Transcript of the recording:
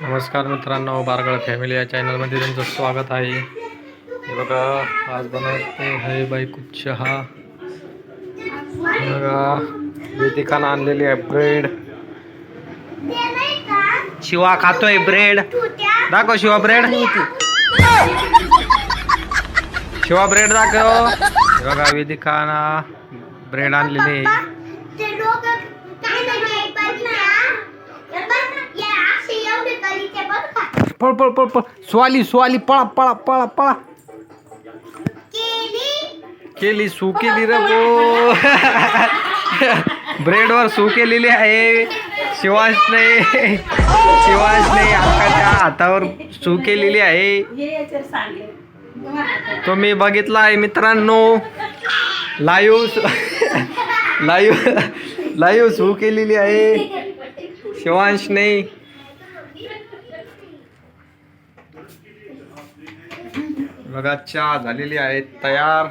नमस्कार मित्रांनो बारगळ फॅमिली या चॅनलमध्ये तुमचं स्वागत आहे. हे बघा आज बनवते आहे बायको चहा बघा वेदिकानं आणलेली आहे ब्रेड. शिवा खातोय ब्रेड. दाखव शिवा ब्रेड. शिवा ब्रेड दाखव. बघा वेदिकानं ब्रेड आणलेली आहे. पळ पळ पळ पळ. स्वाली स्वाली पळा पळा पळा पळा. केली. सू केली रे बो ब्रेडवर सू केलेली आहे. शिवांशने शिवांशने आकाच्या हातावर सू केलेली आहे. तुम्ही बघितला आहे मित्रांनो. लाईव्ह लाईव्ह लाईव्ह सू केलेली आहे. शिवांशने बघा चहा झालेली आहे तयार.